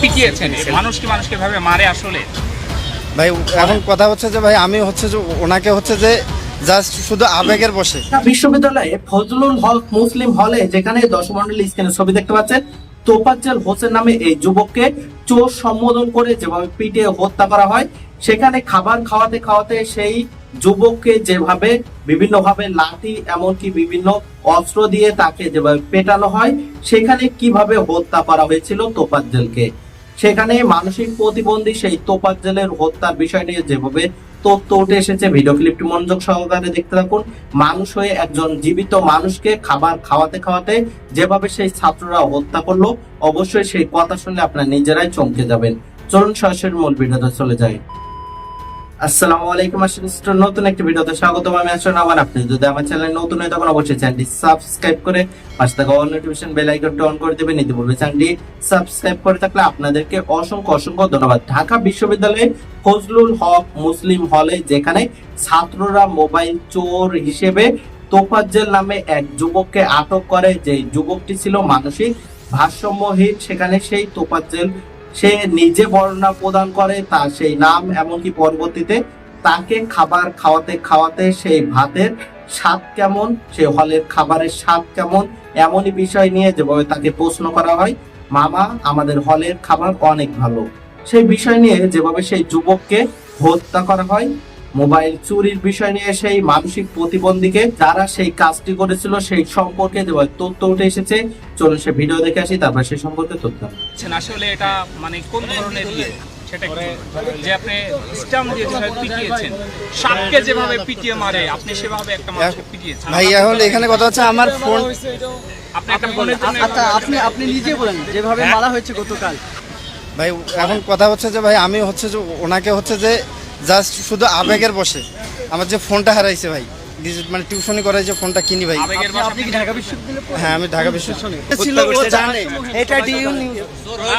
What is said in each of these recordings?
পিটিয়েছেন মানুষ কি মানুষকে ভাবে মারে আসলে? ভাই এখন কথা হচ্ছে যে ভাই আমি হচ্ছে যে ওনাকে হচ্ছে যে জাস্ট শুধু আবেগের বসে। বিশ্ববিদ্যালয়ে ফজলুল হক মুসলিম হলে যেখানে দশমন্ডলী স্ক্রিনে ছবি দেখতে পাচ্ছেন তোফাজ্জল হোসেন নামে এই যুবককে চোর সম্বোধন করে যেভাবে পিটিয়ে হত্যা করা হয় সেখানে খাবার খাওয়াতে খাওয়াতে সেই যুবককে যেভাবে বিভিন্ন ভাবে লাঠি এমনকি বিভিন্ন অস্ত্র দিয়ে তাকে যেভাবে পেটানো হয়, সেখানে কীভাবে হত্যা করা হয়েছিল তোফাজ্জলকে? সেখানে মানসিক প্রতিবন্ধী সেই তোপাজ্জেলের হত্যার বিষয় নিয়ে যেভাবে তথ্য উঠে এসেছে ভিডিও ক্লিপটি মনোযোগ সহকারে দেখতে থাকুন। মানুষ হয়ে একজন জীবিত মানুষকে খাবার খাওয়াতে খাওয়াতে যেভাবে সেই ছাত্ররা হত্যা করল, অবশ্যই সেই কথা শুনলে আপনার নিজেরাই চমকে যাবেন। চলুন সরাসরি মূল ভিডিওতে চলে যাই। আসসালামু আলাইকুম নতুন একটি ভিডিওতে আমি আপনি যদি আমার চ্যানেল নতুন হয় তখন অবশ্যই চ্যানেলটি সাবস্ক্রাইব করে পাশে থাকা অল নোটিফিকেশন বেল অন করে দেবেন। বলবে চ্যানেলটি সাবস্ক্রাইব করে থাকলে আপনাদেরকে অসংখ্য অসংখ্য ধন্যবাদ। ঢাকা বিশ্ববিদ্যালয়ে ফজলুল হক মুসলিম হলে, যেখানে ছাত্ররা মোবাইল চোর হিসেবে তোফাজ্জেল নামে এক যুবককে আটক করে যে যুবকটি ছিল মানসিক ভারসাম্যহীন, সেখানে সেই তোফাজ্জেল সে নিজে বর্ণনা প্রদান করে তার সেই নাম, এমনকি পরবর্তীতে তাকে খাবার খাওয়াতে খাওয়াতে সেই ভাতের স্বাদ কেমন, সে হলের খাবারের স্বাদ কেমন, এমনই বিষয় নিয়ে যেভাবে তাকে প্রশ্ন করা হয়, মামা, আমাদের হলের খাবার অনেক ভালো। সেই বিষয় নিয়ে যেভাবে সেই যুবককে হত্যা করা হয় মোবাইল চুরির বিষয় নিয়ে সেই মানসিক প্রতিবন্ধীকে যারা সেই কাজটি করেছিল সেই সম্পর্কে তথ্য উঠে এসেছে চলুন সে ভিডিও দেখে আসি তারপর সে সম্পর্কে তথ্য। বলছেন, আসলে এটা মানে কোন ধরনের ইয়ে সেটা যে আপনি স্টাম দিয়ে যেভাবে পিটিয়েছেন সাপকে যেভাবে পিটিয়ে মারে আপনি সেভাবে একটা মানুষকে পিটিয়েছেন? ভাই এখন এখানে কথা হচ্ছে আমার ফোন আপনি একটা ফোনের জন্য আচ্ছা আপনি আপনি নিজে বলেন যেভাবে মারা হয়েছে গতকাল। ভাই এখন কথা হচ্ছে যে ভাই আমি হচ্ছে যে ওনাকে হচ্ছে যে জাস্ট শুধু আবেগের বসে। আমার যে ফোনটা হারাইছে ভাই। মানে টিউশনি করাই যে ফোনটা কিনি ভাই। আবেগের আপনি- বশে আপনি কি ঢাকা বিশ্ববিদ্যালয়ে হ্যাঁ আমি ঢাকা বিশ্ববিদ্যালয়।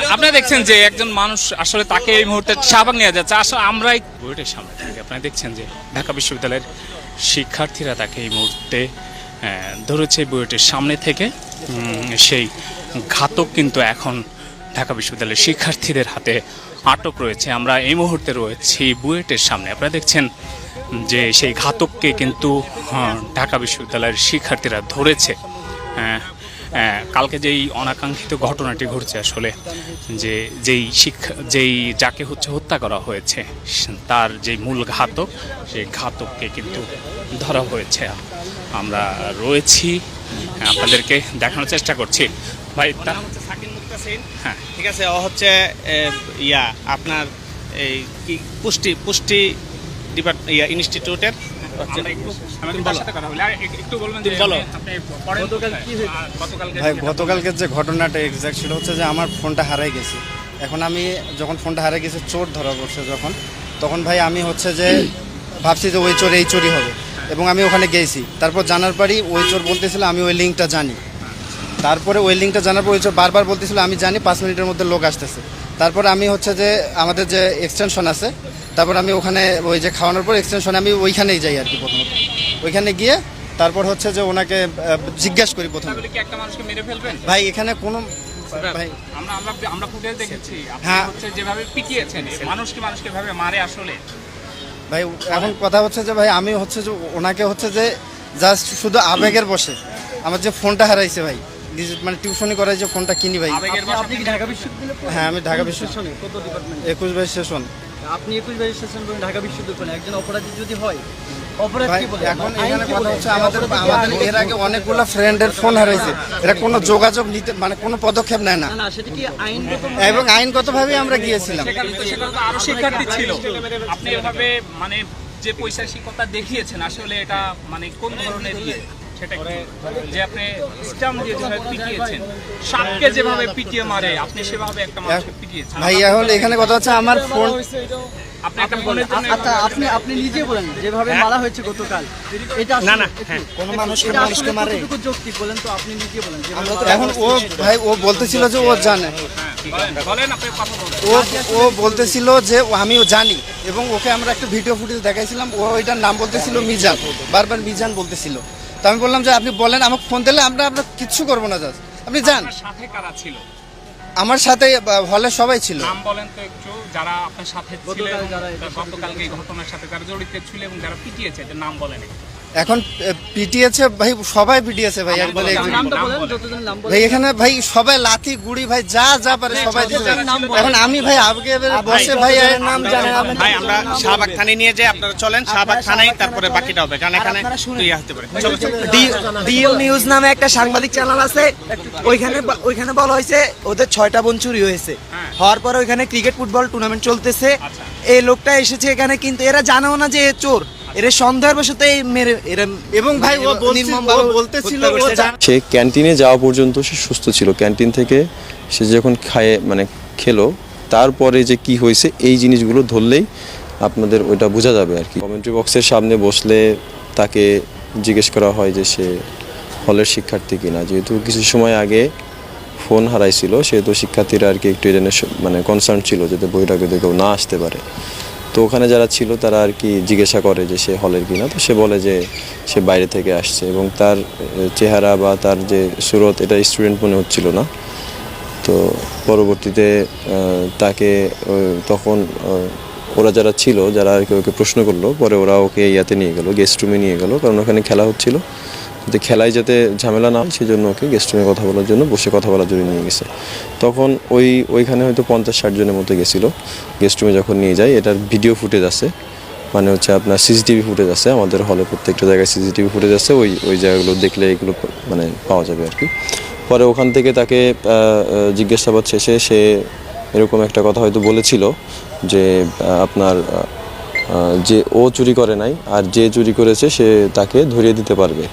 আপনারা দেখছেন যে একজন মানুষ আসলে তাকে এই মুহূর্তে শাহবাগ নিয়ে যাচ্ছে। আসলে আমরাই বুয়েটের সামনে থেকে আপনারা দেখছেন যে ঢাকা বিশ্ববিদ্যালয়ের শিক্ষার্থীরা তাকে এই মুহূর্তে ধরেছে বুয়েটের সামনে থেকে। সেই ঘাতক কিন্তু এখন ঢাকা বিশ্ববিদ্যালয়ের শিক্ষার্থীদের হাতে আটক রয়েছে আমরা এই মুহূর্তে রয়েছি বুয়েটের সামনে। আপনারা দেখছেন যে সেই ঘাতককে কিন্তু ঢাকা বিশ্ববিদ্যালয়ের শিক্ষার্থীরা ধরেছে। আহ, আহ, কালকে যেই অনাকাঙ্ক্ষিত ঘটনাটি ঘটছে আসলে যে যেই শিক্ষা যেই যাকে হচ্ছে হত্যা করা হয়েছে তার যে মূল ঘাতক সেই ঘাতককে কিন্তু ধরা হয়েছে। আমরা রয়েছি আপনাদেরকে দেখানোর চেষ্টা করছি। ভাই তার হচ্ছে হ্যাঁ। ঠিক আছে ও হচ্ছে ইয়া আপনার এই কি পুষ্টি পুষ্টি ডিপার্ট ইয়া ইনস্টিটিউটের গতকালকে ভাই গতকালকে যে ঘটনাটা এক্সাক্ট সেটা হচ্ছে যে আমার ফোনটা হারাই গেছে। এখন আমি যখন ফোনটা হারাই গেছে চোর ধরা পড়ছে যখন তখন ভাই আমি হচ্ছে যে ভাবছি যে ওই চোর এই চোরই হবে। এবং আমি ওখানে গেছি। তারপর জানার পরই ওই চোর বলতেছিল আমি ওই লিঙ্কটা জানি। তারপরে ওই লিঙ্কটা জানার পর বারবার বলতেছিল আমি জানি পাঁচ মিনিটের মধ্যে লোক আসতেছে। তারপর আমি হচ্ছে যে আমাদের যে এক্সটেনশন আছে তারপর আমি ওখানে ওই যে খাওয়ানোর পর এক্সটেনশনে আমি ওইখানেই যাই আর কি প্রথমত। ওইখানে গিয়ে তারপর হচ্ছে যে ওনাকে জিজ্ঞাসা করি প্রথমে। ভাই এখানে কোনো ভাই। আমরা আমরা আমরা ফুটেজ দেখেছি। আপনি হ্যাঁ। হচ্ছে যেভাবে পিটিয়েছেন মানুষ মানুষকে ভাবে মারে আসলে? ভাই এখন কথা হচ্ছে যে ভাই আমি হচ্ছে যে ওনাকে হচ্ছে যে জাস্ট শুধু আবেগের বসে। আমার যে ফোনটা হারাইছে ভাই মানে টিউশনি করাই যে ফোনটা কিনি ভাই। আপনি- কি ঢাকা বিশ্ববিদ্যালয়ে হ্যাঁ আমি ঢাকা কত বিশ্ব- সেশনে কত ডিপার্টমেন্ট একুশ বাইশ সেশন। আপনি একুশ বাইশ সেশন করেন ঢাকা বিশ্ববিদ্যালয়ে। একজন অপরাধী যদি হয় এখন এখানে কথা হচ্ছে আমাদের আমাদের এর আগে অনেকগুলো ফ্রেন্ডের ফোন হারাইছে। এটা কোনো যোগাযোগ নিতে মানে কোনো পদক্ষেপ নেয় না। না না সেটা কি আইনগত এবং আইনগতভাবে আমরা গিয়েছিলাম। শিক্ষার্থী ছিল। আপনি এভাবে মানে যে পৈশাচিকতা দেখিয়েছেন আসলে এটা মানে কোন ধরনের ইয়ে? সেটা কি যে আপনি দিয়ে যেভাবে পিটিয়েছেন সাপকে যেভাবে পিটিয়ে মারে আপনি সেভাবে একটা মানুষকে পিটিয়েছেন। ভাই এখন এখানে কথা হচ্ছে আমার ফোন আপনি একটা আচ্ছা আপনি আপনি নিজে বলেন যেভাবে মারা হয়েছে গতকাল। এটা না, না, একটু- হ্যাঁ, কোনো মানুষকে এটা মানুষকে আসলে মারে। কতটুকু যৌক্তিক বলেন তো আপনি নিজে বলেন এখন ও ভাই ও বলতেছিল যে ও জানে। হ্যাঁ, ও ও বলতেছিল যে আমিও জানি। এবং ওকে আমরা একটা ভিডিও ফুটেজ দেখাইছিলাম ও ওইটার নাম বলতেছিল মিজান বারবার মিজান বলতেছিল। তো আমি বললাম যে আপনি বলেন আমাকে ফোন দিলে আমরা আমরা কিচ্ছু করব না জাস্ট আপনি যান। সাথে কারা ছিল? আমার সাথে হলে সবাই ছিল। নাম বলেন তো একটু যারা আপনার সাথে ছিল যারা এটার সাথে গতকালকে এই ঘটনার সাথে যারা জড়িত ছিল এবং যারা পিটিয়েছে নাম বলেন একটু। এখন পিটিয়েছে ভাই সবাই পিটিয়েছে ভাই নাম ভাই এখানে ভাই সবাই লাথি গুড়ি ভাই যা যা পারে সবাই দিয়েছে এখন আমি ভাই আগে বসে ভাই এর নাম জানেন আপনি ভাই আমরা শাহবাগ থানায় নিয়ে যাই আপনারা চলেন শাহবাগ থানায় তারপরে বাকিটা হবে কারণ এখানে ইয়ে হতে পারে চলো ডিএল নিউজ নামে একটা সাংবাদিক চ্যানেল আছে ওইখানে ওইখানে বলা হয়েছে ওদের ছয়টা বোন চুরি হয়েছে। হ্যাঁ। হওয়ার পরে ওইখানে ক্রিকেট ফুটবল টুর্নামেন্ট চলতেছে। আচ্ছা। এই লোকটা এসেছে এখানে কিন্তু এরা জানেও না যে এ চোর। এরা সন্দেহের বশত এই মেরে এরা এবং ভাই ও বলতেছিল সে ক্যান্টিনে যাওয়া পর্যন্ত সে সুস্থ ছিল। ক্যান্টিন থেকে সে যখন খায় মানে খেলো তারপরে যে কি হয়েছে এই জিনিসগুলো ধরলেই আপনাদের ওইটা বোঝা যাবে আর কি। কমেন্ট্রি বক্সের সামনে বসলে তাকে জিজ্ঞেস করা হয় যে সে হলের শিক্ষার্থী কিনা। যেহেতু কিছু সময় আগে ফোন হারাইছিল সেহেতু শিক্ষার্থীরা আর কি একটু এটা মানে কনসার্ন ছিল যাতে বইটাকে কেউ না আসতে পারে। তো ওখানে যারা ছিল তারা আর কি জিজ্ঞাসা করে যে সে হলের কিনা তো সে বলে যে সে বাইরে থেকে আসছে এবং তার চেহারা বা তার যে সুরত এটা স্টুডেন্ট মনে হচ্ছিল না। তো পরবর্তীতে তাকে তখন ওরা যারা ছিল, যারা আর কি ওকে প্রশ্ন করল, পরে ওরা ওকে ইয়াতে নিয়ে গেলো গেস্ট রুমে নিয়ে গেলো, কারণ ওখানে খেলা হচ্ছিল। যাতে খেলায় যাতে ঝামেলা না হয়, সেজন্য ওকে গেস্ট রুমে কথা বলার জন্য বসে কথা বলার জন্য নিয়ে গেছে। তখন ওই, ওইখানে হয়তো পঞ্চাশ ষাট জনের মতো গেছিল। গেস্ট রুমে যখন নিয়ে যায়, এটার ভিডিও ফুটেজ আছে। মানে হচ্ছে আপনার সিসিটিভি ফুটেজ আছে, আমাদের হলে প্রত্যেকটা জায়গায় সিসিটিভি ফুটেজ আছে। ওই ওই জায়গাগুলো দেখলে এগুলো মানে পাওয়া যাবে আর কি। পরে ওখান থেকে তাকে জিজ্ঞাসাবাদ শেষে সে এরকম একটা কথা হয়তো বলেছিল যে আপনার যে ও চুরি করে নাই, আর যে চুরি করেছে সে তাকে ধরিয়ে দিতে পারবে।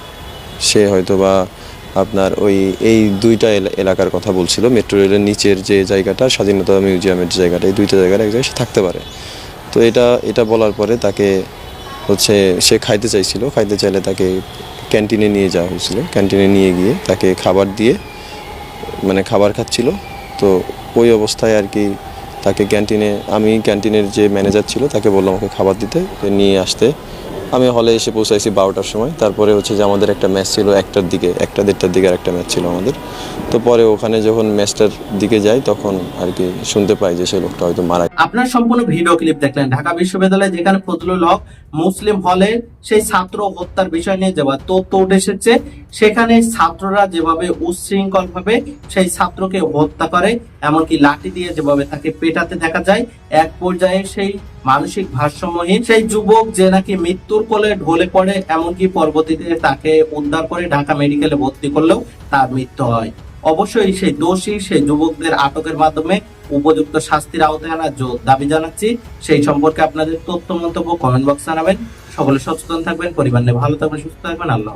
সে হয়তো বা আপনার ওই, এই দুইটা এলা- এলাকার কথা বলছিল। মেট্রো রেলের নিচের যে জায়গাটা, স্বাধীনতা মিউজিয়ামের যে জায়গাটা, এই দুইটা জায়গার এক জায়গায় সে থাকতে পারে। তো এটা এটা বলার পরে তাকে হচ্ছে, সে খাইতে চাইছিল। খাইতে চাইলে তাকে ক্যান্টিনে নিয়ে যাওয়া হয়েছিল। ক্যান্টিনে নিয়ে গিয়ে তাকে খাবার দিয়ে মানে খাবার খাচ্ছিল। তো ওই অবস্থায় আর কি তাকে ক্যান্টিনে, আমি ক্যান্টিনের যে ম্যানেজার ছিল, তাকে বললাম ওকে খাবার দিতে। নিয়ে আসতে। আমি হলে এসে পৌঁছাইছি বারোটার সময়। তারপরে হচ্ছে যে আমাদের একটা ম্যাচ ছিল একটার দিকে, একটা দেড়টার দিকে আর একটা ম্যাচ ছিল আমাদের। তো পরে ওখানে যখন ম্যাচটার দিকে যাই, তখন আর কি শুনতে পাই যে সেই লোকটা হয়তো মারা আপনার সম্পূর্ণ ভিডিও ক্লিপ দেখলেন। ঢাকা বিশ্ববিদ্যালয়ে যেখানে ফজলুল হক মুসলিম হলে সেই ছাত্র হত্যার বিষয় নিয়ে যেভাবে তথ্য উঠে এসেছে, সেখানে ছাত্ররা যেভাবে উচ্ছৃঙ্খল ভাবে সেই ছাত্রকে হত্যা করে, এমনকি লাঠি দিয়ে যেভাবে তাকে পেটাতে দেখা যায়, এক পর্যায়ে সেই মানসিক ভারসাম্যহীন সেই যুবক যে নাকি মৃত্যুর কোলে ঢলে পড়ে, এমনকি পরবর্তীতে তাকে উদ্ধার করে ঢাকা মেডিকেলে ভর্তি করলেও তার মৃত্যু হয়। অবশ্যই সেই দোষী, সেই যুবকদের আটকের মাধ্যমে উপযুক্ত শাস্তির আওতায় আনার জোর দাবি জানাচ্ছি। সেই সম্পর্কে আপনাদের তথ্য, মন্তব্য কমেন্ট বক্সে জানাবেন। সকলে সচেতন থাকবেন, পরিবার নিয়ে ভালো থাকবেন, সুস্থ থাকবেন। আল্লাহ।